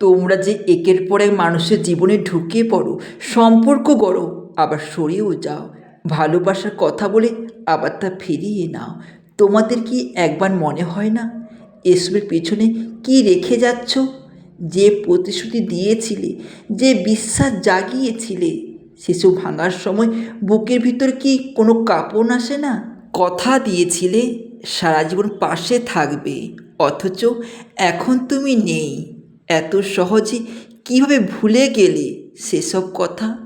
তোমরা যে একের পর মানুষের জীবনে ঢুকে পড়ো, সম্পর্ক গড়ো, আবার সরিয়েও যাও। ভালোবাসার কথা বলে আবার তা ফিরিয়ে নাও। তোমাদের কি একবার মনে হয় না? এসবের পেছনে কি রেখে যাচ্ছ? যে প্রতিশ্রুতি দিয়েছিলে, যে বিশ্বাস জাগিয়েছিলে, সেসব ভাঙার সময় বুকের ভিতর কি কোনো কাঁপন আসে না? কথা দিয়েছিলে, সারা জীবন পাশে থাকবে, অথচ এখন তুমি নেই। এত সহজে কীভাবে ভুলে গেলে সেসব কথা?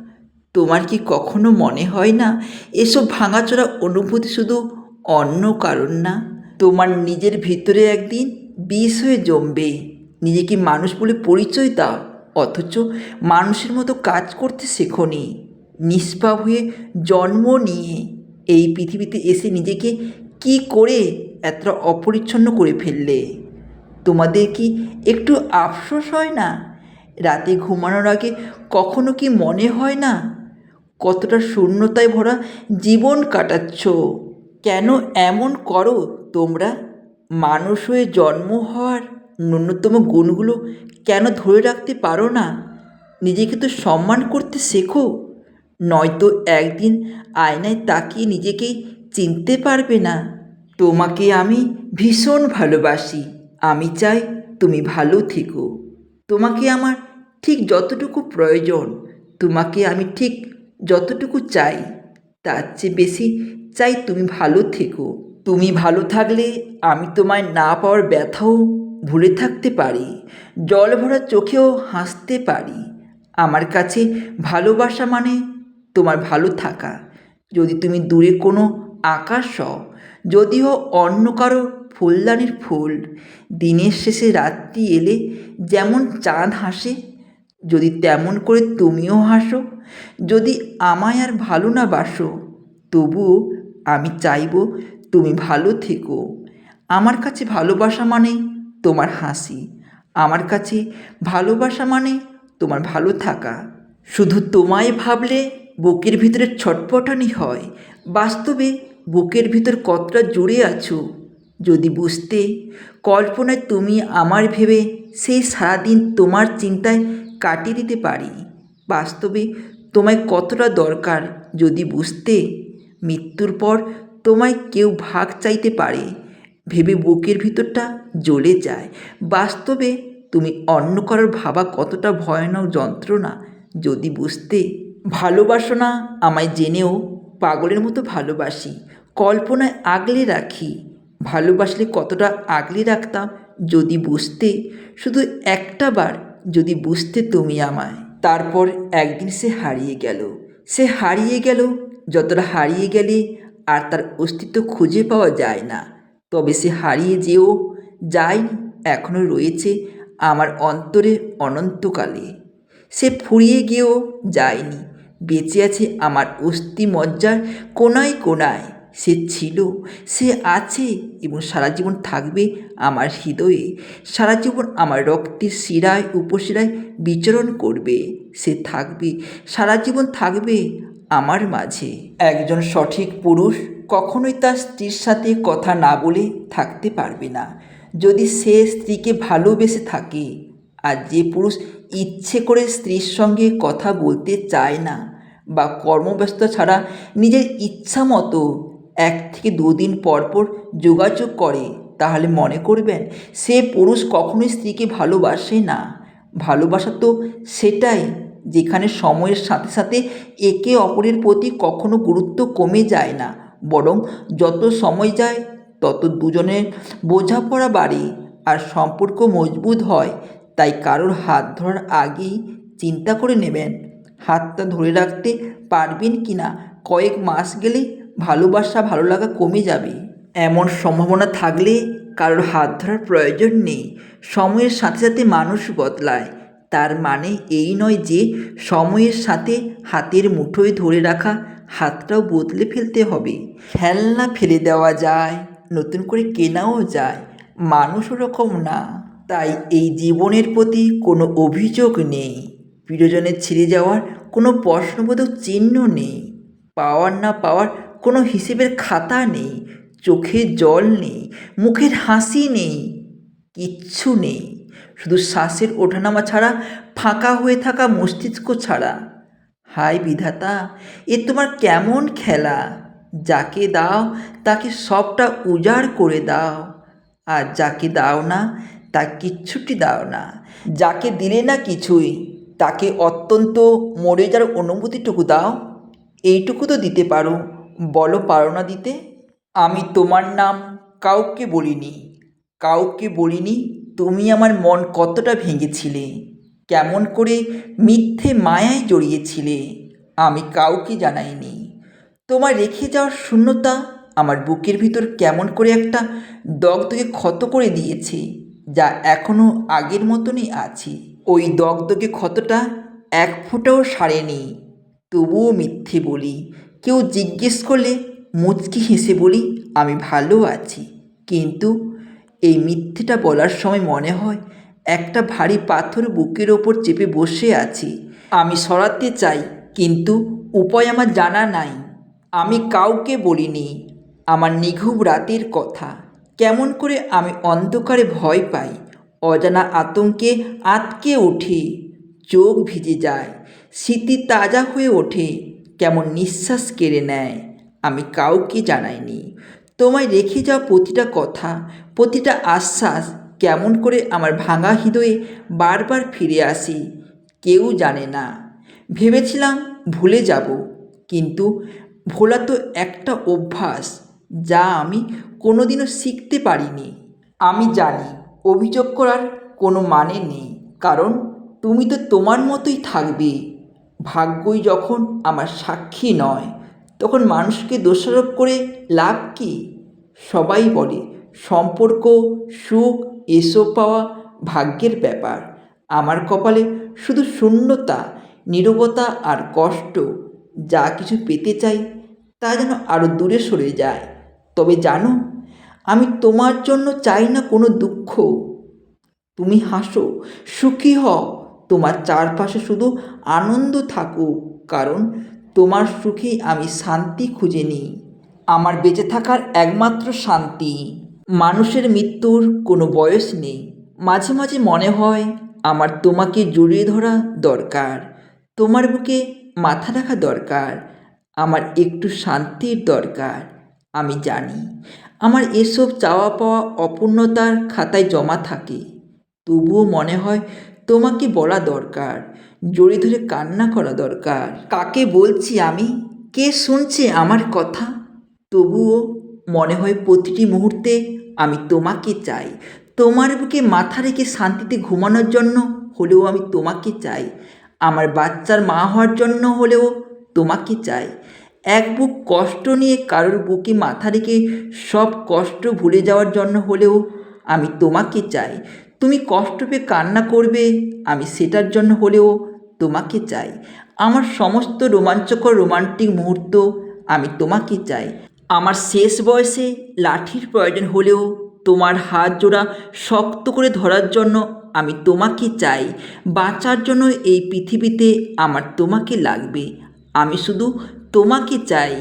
তোমার কি কখনো মনে হয় না? এসব ভাঙাচোরা অনুভূতি শুধু অন্য কারণ না। তোমার নিজের ভিতরে একদিন বিষ হয়ে জমবে। নিজেকে মানুষ বলে পরিচয় দাও। অথচ মানুষের মতো কাজ করতে শেখনি। নিষ্পাপ হয়ে জন্ম নিয়ে এই পৃথিবীতে এসে নিজেকে কি করে এতটা অপরিচ্ছন্ন করে ফেললে? তোমাদের কি একটু আফসোস হয় না? রাতে ঘুমানোর আগে কখনো কি মনে হয় না? কতটা শূন্যতায় ভরা জীবন কাটাচ্ছ। কেন এমন করো তোমরা? মানুষ হয়ে জন্ম হওয়ার ন্যূনতম গুণগুলো কেন ধরে রাখতে পারো না? নিজেকে তো সম্মান করতে শেখো। নয়তো একদিন আয়নায় তাকিয়ে নিজেকেই চিনতে পারবে না। তোমাকে আমি ভীষণ ভালোবাসি। আমি চাই তুমি ভালো থেকো। তোমাকে আমার ঠিক যতটুকু প্রয়োজন, তোমাকে আমি ঠিক যতটুকু চাই, তার চেয়ে বেশি চাই তুমি ভালো থেকো। তুমি ভালো থাকলে আমি তোমায় না পাওয়ার ব্যথাও ভুলে থাকতে পারি, জল ভরা চোখেও হাসতে পারি। আমার কাছে ভালোবাসা মানে তোমার ভালো থাকা। যদি তুমি দূরে কোনো আকাশ হও, যদিও অন্য কারও ফুলদানির ফুল। দিনের শেষে রাত্রি এলে যেমন চাঁদ হাসে, যদি তেমন করে তুমিও হাসো। যদি আমায় আর ভালো না বাসো, তবুও আমি চাইব তুমি ভালো থেকো। আমার কাছে ভালোবাসা মানে তোমার হাসি, আমার কাছে ভালোবাসা মানে তোমার ভালো থাকা। শুধু তোমায় ভাবলে বুকের ভিতরে ছটপটানি হয়, বাস্তবে বুকের ভিতর কতটা জুড়ে আছো? যদি বুঝতে কল্পনায় তুমি আমার ভেবে সেই সারাদিন তোমার চিন্তায় কাটিয়ে দিতে পারি, বাস্তবে তোমায় কতটা দরকার যদি বুঝতে মৃত্যুর পর তোমায় কেউ ভাগ চাইতে পারে, ভেবে বুকের ভিতরটা জ্বলে যায়। বাস্তবে তুমি অন্য কারোর ভাবা কতটা ভয়ানক যন্ত্রণা যদি বুঝতে ভালোবাসো না, আমায় জেনেও পাগলের মতো ভালোবাসি, কল্পনায় আগলে রাখি। ভালোবাসলে কতটা আগলে রাখতাম? যদি বুঝতে, শুধু একটা বার যদি বুঝতে তুমি আমায়। তারপর একদিন সে হারিয়ে গেল। সে হারিয়ে গেল, যতটা হারিয়ে গেলে আর তার অস্তিত্ব খুঁজে পাওয়া যায় না। তবে সে হারিয়ে যেও যায়নি এখনও রয়েছে আমার অন্তরে অনন্তকালে। সে ফুরিয়ে গিয়েও যায়নি, বেঁচে আছে আমার অস্থি মজ্জার কোনায় কোনায়। সে ছিল, সে আছে এবং সারা জীবন থাকবে আমার হৃদয়ে। সারা জীবন আমার রক্তের শিরায়, উপশিরায় বিচরণ করবে। সে থাকবে, সারা জীবন থাকবে আমার মাঝে। একজন সঠিক পুরুষ কখনোই তার স্ত্রীর সাথে কথা না বলে থাকতে পারবে না। যদি সে স্ত্রীকে ভালোবেসে থাকে, আর যে পুরুষ ইচ্ছে করে স্ত্রীর সঙ্গে কথা বলতে চায় না, বা কর্মব্যস্ত ছাড়া নিজের ইচ্ছা মতো এক থেকে দুদিন পর পর যোগাযোগ করে, তাহলে মনে করবেন সে পুরুষ কখনোই স্ত্রীকে ভালোবাসে না। ভালোবাসা তো সেটাই, যেখানে সময়ের সাথে সাথে একে অপরের প্রতি কখনো গুরুত্ব কমে যায় না। বরং যত সময় যায়, তত দুজনের বোঝাপড়া বাড়ে আর সম্পর্ক মজবুত হয়। তাই কারোর হাত ধরার আগেই চিন্তা করে নেবেন, হাতটা ধরে রাখতে পারবেন কি না কয়েক মাস গেলে ভালোবাসা ভালো লাগা কমে যাবে। এমন সম্ভাবনা থাকলে কারোর হাত ধরার প্রয়োজন নেই। সময়ের সাথে সাথে মানুষ বদলায়। তার মানে এই নয় যে সময়ের সাথে হাতের মুঠোয় ধরে রাখা হাতটাও বদলে ফেলতে হবে। খেলনা ফেলে দেওয়া যায়, নতুন করে কেনাও যায়। মানুষ ওরকম না, তাই এই জীবনের প্রতি কোনো অভিযোগ নেই। প্রিয়জনের ছেড়ে যাওয়ার কোনো প্রশ্নবোধক চিহ্ন নেই। পাওয়ার না পাওয়ার কোনো হিসেবের খাতা নেই, চোখে জল নেই, মুখের হাসি নেই, কিচ্ছু নেই। শুধু শ্বাসের ওঠানামা ছাড়া, ফাঁকা হয়ে থাকা মস্তিষ্ক ছাড়া। হায় বিধাতা, এ তোমার কেমন খেলা? যাকে দাও, তাকে সবটা উজাড় করে দাও। আর যাকে দাও না, তা কিচ্ছুটি দাও না। যাকে দিলে না কিছুই, তাকে অত্যন্ত মরে যাওয়ার অনুভূতিটুকু দাও। এইটুকু তো দিতে পারো। বলো পারো না দিতে, আমি তোমার নাম কাউকে বলিনি কাউকে বলিনি তুমি আমার মন কতটা ভেঙেছিলে, কেমন করে মিথ্যে মায়ায় জড়িয়েছিলে, আমি কাউকে জানাইনি। তোমার রেখে যাওয়ার শূন্যতা আমার বুকের ভিতর কেমন করে একটা দগদগে ক্ষত করে দিয়েছে, যা এখনও আগের মতনই আছে। ওই দগদগে ক্ষতটা এক ফোঁটাও সারেনি, তবুও মিথ্যে বলি কেউ জিজ্ঞেস করলে, মুচকি হেসে বলি, আমি ভালো আছি। কিন্তু এই মিথ্যেটা বলার সময় মনে হয়, একটা ভারী পাথর বুকের ওপর চেপে বসে আছি। আমি সরাতে চাই, কিন্তু উপায় আমার জানা নাই। আমি কাউকে বলিনি, আমার নিঘুম রাতের কথা। কেমন করে আমি অন্ধকারে ভয় পাই, অজানা আতঙ্কে আতকে ওঠে চোখ ভিজে যায়, স্মৃতি তাজা হয়ে ওঠে। কেমন নিঃশ্বাস কেড়ে নেয়, আমি কাউকে জানাইনি। তোমায় রেখে যাওয়া প্রতিটা কথা, প্রতিটা আশ্বাস কেমন করে আমার ভাঙা হৃদয়ে বারবার ফিরে আসি, কেউ জানে না। ভেবেছিলাম ভুলে যাব, কিন্তু ভোলা তো একটা অভ্যাস যা আমি কোনোদিনও শিখতে পারিনি। আমি জানি অভিযোগ করার কোনো মানে নেই, কারণ তুমি তো তোমার মতোই থাকবে। ভাগ্যই যখন আমার সাক্ষী নয়, তখন মানুষকে দোষারোপ করে লাভ কি? সবাই বলে, সম্পর্ক, সুখ, এসব পাওয়া ভাগ্যের ব্যাপার। আমার কপালে শুধু শূন্যতা, নীরবতা আর কষ্ট। যা কিছু পেতে চাই, তা যেন আরও দূরে সরে যায়। তবে জানো, আমি তোমার জন্য চাই না কোনো দুঃখ। তুমি হাসো, সুখী হও। তোমার চারপাশে শুধু আনন্দ থাকুক, কারণ তোমার সুখেই আমি শান্তি খুঁজে নিই। আমার বেঁচে থাকার একমাত্র শান্তি। মানুষের মৃত্যুর কোনো বয়স নেই। মাঝে মাঝে মনে হয় আমার তোমাকে জড়িয়ে ধরা দরকার, তোমার বুকে মাথা রাখা দরকার, আমার একটু শান্তির দরকার, আমি জানি। আমার এসব চাওয়া পাওয়া অপূর্ণতার খাতায় জমা থাকে। তবুও মনে হয় তোমাকে বলা দরকার জড়ি ধরে কান্না করা দরকার। কাকে বলছি আমি? কে শুনছে আমার কথা? তবুও মনে হয় প্রতিটি মুহূর্তে আমি তোমাকে চাই। তোমার বুকে মাথা রেখে শান্তিতে ঘুমানোর জন্য হলেও আমি তোমাকে চাই। আমার বাচ্চার মা হওয়ার জন্য হলেও তোমাকে চাই। এক বুক কষ্ট নিয়ে কারোর বুকে মাথা রেখে সব কষ্ট ভুলে যাওয়ার জন্য হলেও আমি তোমাকে চাই। তুমি কষ্ট পেয়ে কান্না করবে, আমি সেটার জন্য হলেও তোমাকে চাই। আমার সমস্ত রোমাঞ্চকর রোমান্টিক মুহূর্ত আমি তোমাকে চাই। আমার শেষ বয়সে লাঠির প্রয়োজন হলেও তোমার হাত জোড়া শক্ত করে ধরার জন্য আমি তোমাকে চাই। বাঁচার জন্য এই পৃথিবীতে আমার তোমাকে লাগবে। আমি শুধু তোমাকে চাই।